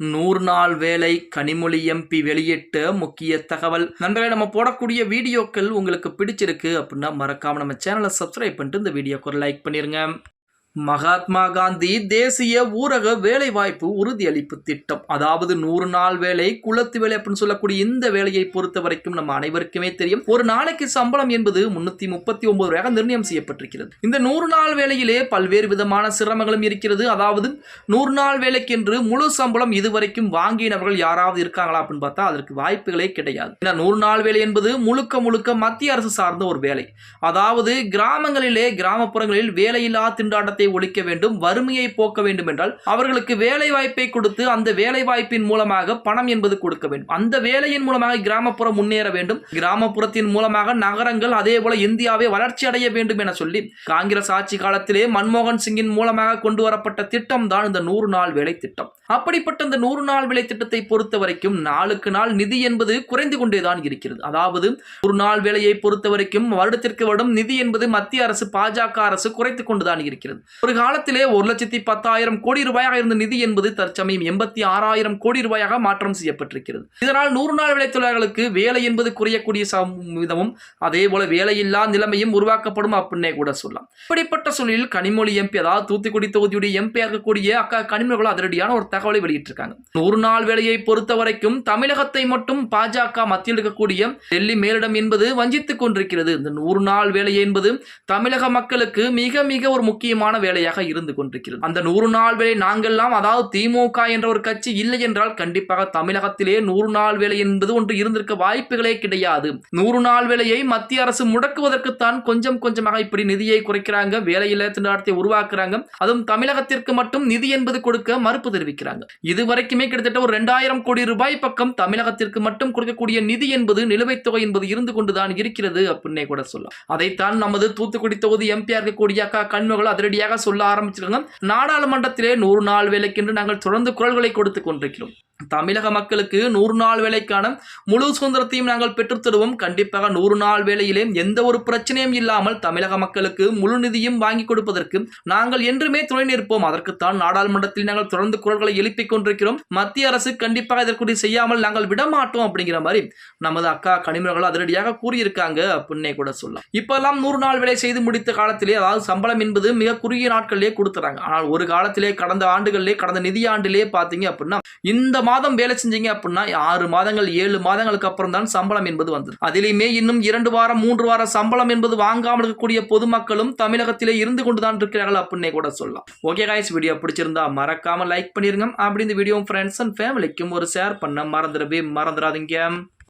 நூறு நாள் வேலை கனிமொழி எம்பி வெளியிட்ட முக்கிய தகவல். நண்பர்களே நம்ம போடக்கூடிய வீடியோக்கள் உங்களுக்கு பிடிச்சிருக்கு அப்படின்னா மறக்காம நம்ம சேனலை சப்ஸ்கிரைப் பண்ணிட்டு இந்த வீடியோக்கு ஒரு லைக் பண்ணிருங்க. மகாத்மா காந்தி தேசிய ஊரக வேலைவாய்ப்பு உறுதியளிப்பு திட்டம். அதாவது நூறு நாள் வேலை குளத்து வேலை அப்படின்னு சொல்லக்கூடிய இந்த வேலையை பொறுத்த வரைக்கும் நம்ம அனைவருக்குமே தெரியும். ஒரு நாளைக்கு சம்பளம் என்பது முன்னூத்தி முப்பத்தி ஒன்பது ரூபாய் நிர்ணயம் செய்யப்பட்டிருக்கிறது. இந்த நூறு நாள் வேலையிலே பல்வேறு விதமான சிரமங்களும் இருக்கிறது. அதாவது நூறு நாள் வேலைக்கென்று முழு சம்பளம் இதுவரைக்கும் வாங்கினவர்கள் யாராவது இருக்காங்களா அப்படின்னு பார்த்தா அதற்கு வாய்ப்புகளே கிடையாது. ஏன்னா நூறு நாள் வேலை என்பது முழுக்க முழுக்க மத்திய அரசு சார்ந்த ஒரு வேலை. அதாவது கிராமங்களிலே கிராமப்புறங்களில் வேலையில்லா திண்டாட்டத்தை ஒழிக்க வேண்டும் வறுமையை போக்க வேண்டும் என்றால் அவர்களுக்கு வேலை வாய்ப்பை கொடுத்து அந்த வேலை வாய்ப்பின் மூலமாக பணம் என்பது கொடுக்க வேண்டும். அந்த வேலையின் மூலமாக கிராமப்புறம் முன்னேற வேண்டும். கிராமப்புறத்தின் மூலமாக நகரங்கள் அதே போல இந்தியாவை வளர்ச்சி அடைய வேண்டும் என சொல்லி காங்கிரஸ் ஆட்சி காலத்திலே மன்மோகன் சிங்கின் மூலமாக கொண்டு வரப்பட்ட திட்டம் தான் இந்த நூறு நாள் வேலை திட்டம். அப்படிப்பட்ட இந்த நூறு நாள் வேலை திட்டத்தை பொறுத்த வரைக்கும் நாளுக்கு நாள் நிதி என்பது குறைந்து கொண்டேதான் இருக்கிறது. அதாவது ஒரு நாள் வேலையை பொறுத்த வரைக்கும் வருடத்திற்கு வருடம் நிதி என்பது மத்திய அரசு பாஜக அரசு குறைத்து கொண்டுதான் இருக்கிறது. ஒரு காலத்திலே ஒரு லட்சத்தி பத்தாயிரம் கோடி ரூபாயாக இருந்த நிதி என்பது தற்சமயம் எண்பத்தி ஆறாயிரம் கோடி ரூபாயாக மாற்றம் செய்யப்பட்டிருக்கிறது. இதனால் நூறு நாள் வேலை தொழிலாளர்களுக்கு வேலை என்பது குறையக்கூடிய விதமும் அதே போல வேலையில்லா நிலைமையும் உருவாக்கப்படும் அப்படின்னே கூட சொல்லலாம். இப்படிப்பட்ட சூழலில் கனிமொழி எம்பி அதாவது தூத்துக்குடி தொகுதியுடைய எம்பியாக இருக்கக்கூடிய அக்கா கனிமொழிகள் அதிரடியான ஒரு தகவலை வெளியிட்டிருக்காங்க. நூறு நாள் வேலையை பொறுத்த வரைக்கும் தமிழகத்தை மட்டும் பாஜக மத்தியில் இருக்கக்கூடிய டெல்லி மேலிடம் என்பது வஞ்சித்துக் கொண்டிருக்கிறது. இந்த நூறு நாள் வேலை என்பது தமிழக மக்களுக்கு மிக மிக ஒரு முக்கியமான வேலையாக இருந்து கொண்டிருக்கிறது. அந்த நூறு நாள் வேலை நாங்கெல்லாம் அதாவது திமுக என்ற ஒரு கட்சி இல்லை என்றால் கண்டிப்பாக தமிழகத்திலே நூறு நாள் வேலை என்பது ஒன்று இருந்திருக்க வாய்ப்புகளே கிடையாது. நூறு நாள் வேலையை மத்திய அரசு முடக்குவதற்குத்தான் கொஞ்சம் கொஞ்சமாக இப்படி நிதியை குறைக்கிறாங்க வேலையில்லா திண்டாட்டத்தை உருவாக்குறாங்க. அதுவும் தமிழகத்திற்கு மட்டும் நிதி என்பது கொடுக்க மறுப்பு தெரிவிக்கிறாங்க. இதுவரைக்குமே கிட்டத்தட்ட ஒரு ரெண்டாயிரம் கோடி ரூபாய் பக்கம் தமிழகத்திற்கு மட்டும் கொடுக்கக்கூடிய நிதி என்பது நிலுவைத் தொகை என்பது இருந்து கொண்டுதான் இருக்கிறது அப்படின்னே கூட சொல்லலாம். அதைத்தான் நமது தூத்துக்குடி தொகுதி எம்பியா இருக்கக்கூடிய அக்கா கண்மகள் அதிரடியாக சொல்ல ஆரம்பிச்சிருக்காங்க நாடாளுமன்றத்திலே நூறு நாள் வேலைக்கென்று நாங்கள் தொடர்ந்து குரல்களை கொடுத்து கொண்டிருக்கிறோம். தமிழக மக்களுக்கு நூறு நாள் வேலைக்கான முழு சுதந்திரத்தையும் நாங்கள் பெற்றுத்தருவோம். கண்டிப்பாக நூறு நாள் வேலையிலே எந்த ஒரு பிரச்சனையும் இல்லாமல் தமிழக மக்களுக்கு முழு நிதியும் வாங்கி கொடுப்பதற்கு நாங்கள் என்றுமே துணை நிற்போம். அதற்குத்தான் நாடாளுமன்றத்தில் நாங்கள் தொடர்ந்து குரல்களை எழுப்பிக் கொண்டிருக்கிறோம். மத்திய அரசு கண்டிப்பாக இதற்குடி செய்யாமல் நாங்கள் விடமாட்டோம் அப்படிங்கிற மாதிரி நமது அக்கா கனிமர்கள் அதிரடியாக கூறியிருக்காங்க அப்படின்னே கூட சொல்லலாம். இப்பெல்லாம் நூறு நாள் வேலை செய்து முடித்த காலத்திலே அதாவது சம்பளம் என்பது மிக குறுகிய நாட்களிலே கொடுத்துறாங்க. ஆனால் ஒரு காலத்திலே கடந்த ஆண்டுகளிலே கடந்த நிதியாண்டிலே பார்த்தீங்க அப்படின்னா இந்த மாதம் வேலை செஞ்சீங்க அப்படின்னா ஆறு மாதங்கள் ஏழு மாதங்களுக்கு அப்புறம் தான் சம்பளம் என்பது வந்தது. அதிலுமே இன்னும் இரண்டு வாரம் மூன்று வார சம்பளம் என்பது வாங்காமல் இருக்கக்கூடிய பொதுமக்களும் தமிழகத்திலே இருந்து கொண்டுதான் இருக்கிறார்கள் அப்படின்னே கூட சொல்லலாம். ஓகே காய்ஸ் வீடியோ பிடிச்சிருந்தா மறக்காம லைக் பண்ணிருங்க. அப்படி இந்த வீடியோ ஃப்ரெண்ட்ஸ் அண்ட் ஃபேமிலிக்கும் ஒரு ஷேர் பண்ண மறந்துடவே மறந்துடாதீங்க.